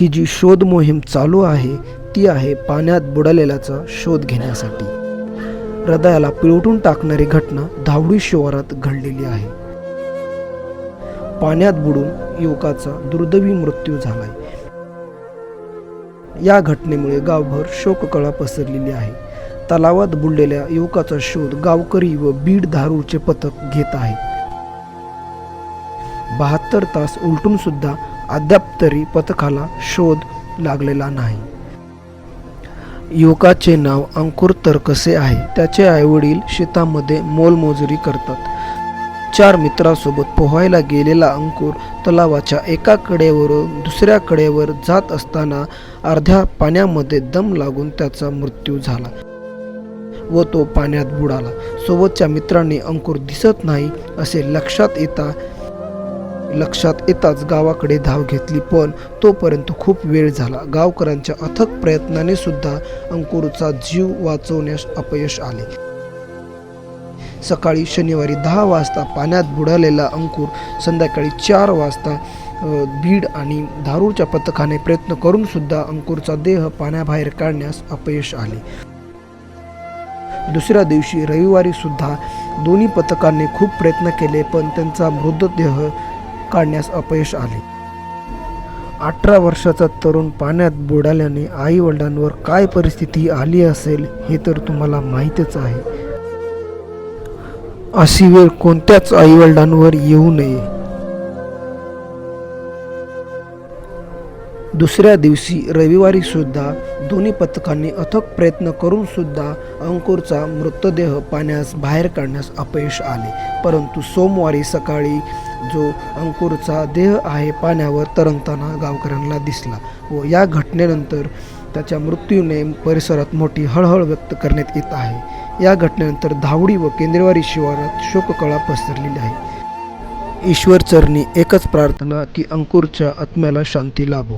ही जी शोध मोहीम चालू आहे ती आहे पाण्यात बुडालेल्याचा शोध घेण्यासाठी. हृदयाला पिळवटून टाकणारी घटना धावडी शिवारात घडलेली आहे. पाण्यात बुडून युवकाचा दुर्दैवी मृत्यू झालाय. या घटनेमुळे गावभर शोककळा पसरलेली आहे. तलावात बुडलेल्या युवकाचा शोध गावकरी व बीड धारूरचे पथक घेत आहेत. बहात्तर तास उलटून सुद्धा अद्याप तरी पथकाला शोध लागलेला नाही. युवकाचे नाव अंकुर तरकसे आहे. त्याचे आईवडील शेतामध्ये मोलमजुरी करतात. चार मित्रासोबत पोहायला गेलेला अंकुर तलावाच्या एका कडेवरून दुसऱ्या कडेवर जात असताना अर्ध्या पाण्यामध्ये दम लागून त्याचा मृत्यू झाला व तो पाण्यात बुडाला. सोबतच्या मित्रांनी अंकुर दिसत नाही असे लक्षात येता लक्षात येताच गावाकडे धाव घेतली पण तोपर्यंत खूप वेळ झाला. गावकऱ्यांच्या अथक प्रयत्नाने सुद्धा अंकुरचा जीव वाचवण्यास अपयश आले. सकाळी शनिवारी दहा वाजता पाण्यात बुडालेला अंकुर संध्याकाळी चार वाजता बीड आणि धारूरच्या पथकाने प्रयत्न करून सुद्धा अंकुरचा देह पाण्याबाहेर काढण्यास अपयश आले. दुसऱ्या दिवशी रविवारी सुद्धा दोन्ही पथकांनी खूप प्रयत्न केले पण त्यांचा मृतदेह काढण्यास अपयश आले. अठरा वर्षाचा तरुण पाण्यात बुडाल्याने आई वडिलांवर काय परिस्थिती आली असेल हे तर तुम्हाला माहीतच आहे. अशी वेळ कोणत्याच आईवडिलांवर येऊ नये. दुसऱ्या दिवशी रविवारी सुद्धा दोन्ही पथकांनी अथक प्रयत्न करून सुद्धा अंकुरचा मृतदेह पाण्यास बाहेर काढण्यास अपयश आले. परंतु सोमवारी सकाळी जो अंकुरचा देह आहे पाण्यावर तरंगताना गावकऱ्यांना दिसला व या घटनेनंतर त्याच्या मृत्यूने परिसरात मोठी हळहळ व्यक्त करण्यात येत आहे. या घटनेनंतर धावडी व केंद्रवारी शिवारात शोककळा पसरलेली आहे. ईश्वर चरणी एकच प्रार्थना की अंकुरच्या आत्म्याला शांती लाभो.